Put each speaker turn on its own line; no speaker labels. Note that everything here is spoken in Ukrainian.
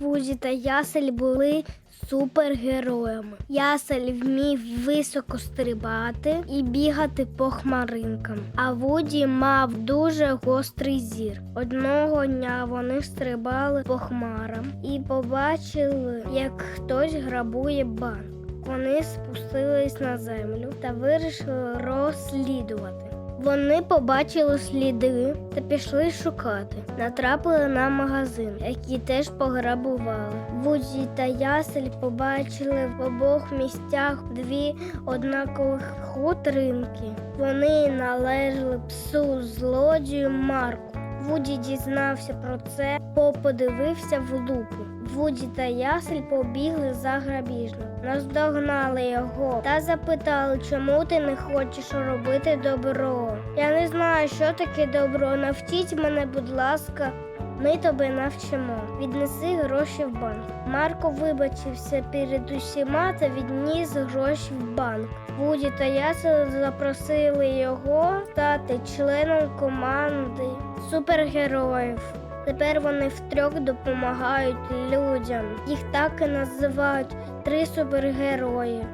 Вузі та Ясель були супергероями. Ясель вмів високо стрибати і бігати по хмаринкам. А Вуді мав дуже гострий зір. Одного дня вони стрибали по хмарам і побачили, як хтось грабує банк. Вони спустились на землю та вирішили розслідувати. Вони побачили сліди та пішли шукати. Натрапили на магазин, який теж пограбували. Вузі та Ясель побачили в обох місцях дві однакових хутринки. Вони належали псу злодію Марку. Вуді дізнався про це, бо подивився в лупу. Вуді та Ясель побігли за грабіжником, наздогнали його та запитали, чому ти не хочеш робити добро. Я не знаю, що таке добро. Навчіть мене, будь ласка, ми тебе навчимо. Віднеси гроші в банк. Марко вибачився перед усіма та відніс гроші в банк. Вуді та Ясель запросили його стати членом команди супергероїв. Тепер вони втрьох допомагають людям. Їх так і називають три супергерої.